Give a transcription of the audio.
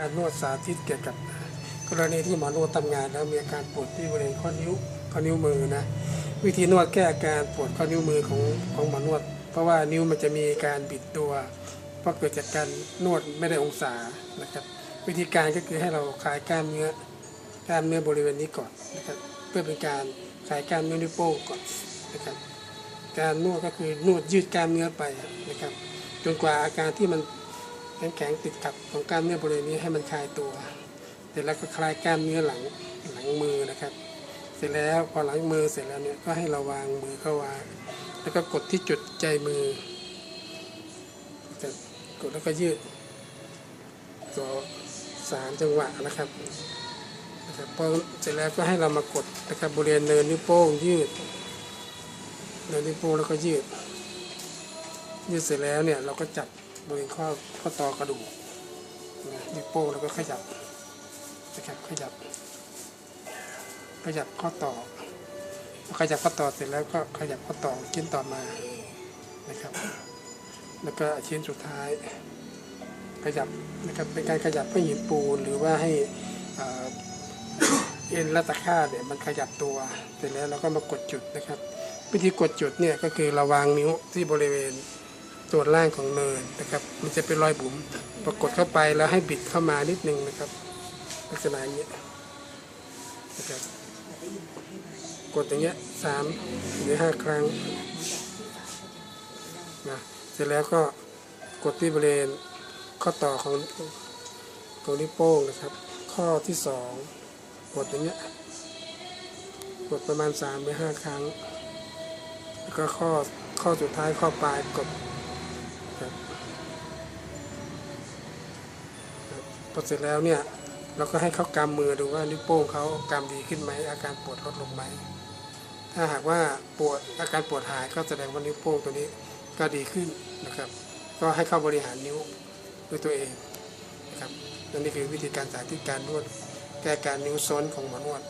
การนวดสาธิตเกี่ยวกับกรณีที่หมอนวดทำงานแล้วมีอาการปวดที่บริเวณข้อนิ้วข้อนิ้วมือนะวิธีนวดแก้อาการปวดข้อนิ้วมือของของหมอนวด เพราะว่านิ้วมันจะมีการบิดตัวเพราะเกิดจากการนวดไม่ได้องศานะครับวิธีการก็คือให้เราคลายกล้ามเนื้อกล้ามเนื้อบริเวณนี้ก่อนนะครับเพื่อเป็นการคลายกล้ามเนื้อนิ้วโป้งก่อนนะครับการนวดก็คือนวดยืดกล้ามเนื้อไปนะครับจนกว่าอาการที่มัน แข็งแข็งติดขัดของกล้ามเนื้อบริเวณนี้ให้มันคลายตัว เสร็จแล้วก็คลายกล้ามเนื้อหลังหลังมือนะครับ เสร็จแล้วพอหลังมือเสร็จแล้วเนี่ยก็ให้เราวางมือเข้าวางแล้วก็กดที่จุดใจมือจะกดแล้วก็ยืดตัวสามจังหวะนะครับนะครับพอเสร็จแล้วก็ให้เรามากดนะครับบริเวณเนินนิ้วโป้งยืดเนินนิ้วโป้งแล้วก็ยืดยืดเสร็จแล้วเนี่ยเราก็จับ บริเวณข้อข้อต่อกระดูกนะนิ้วโป้งแล้วก็ขยับนะครับขยับ ขยับข้อต่อขยับข้อต่อเสร็จแล้วก็ขยับข้อต่อชิ้นต่อมานะครับ แล้วก็ชิ้นสุดท้าย ขยับนะครับเป็นการขยับให้หินปูนหรือว่าให้เอ่อเอ็นและตะค่าเนี่ยมันขยับตัวเสร็จแล้วเราก็มากดจุดนะครับ วิธีกดจุดเนี่ยก็คือเราวางนิ้วที่บริเวณ ส่วนล่างของเนินนะครับ มันจะเป็นรอยบุ๋มปรากฏเข้าไปแล้วให้บิดเข้ามานิดนึงนะครับ ลักษณะอย่างนี้นะครับกดอย่างเงี้ยสามหรือห้าครั้งนะเสร็จแล้วก็กดที่บริเวณข้อต่อของของนิ้วโป้งนะครับ ข้อที่สองกดอย่างเงี้ยกดประมาณสามหรือห้าครั้ง แล้วก็ข้อข้อสุดท้ายข้อปลายกด พอเสร็จแล้วเนี่ยเราก็ให้เขากำมือดูว่านิ้วโป้งเขากำดีขึ้นไหมอาการปวดลดลงไหมถ้าหากว่าปวดอาการปวดหายก็แสดงว่านิ้วโป้งตัวนี้ก็ดีขึ้นนะครับ ก็ให้เข้าบริหารนิ้วด้วยตัวเองนะครับนั่นนี่คือวิธีการสาธิตการนวดแก้การนิ้วซ้อนของหมอนวด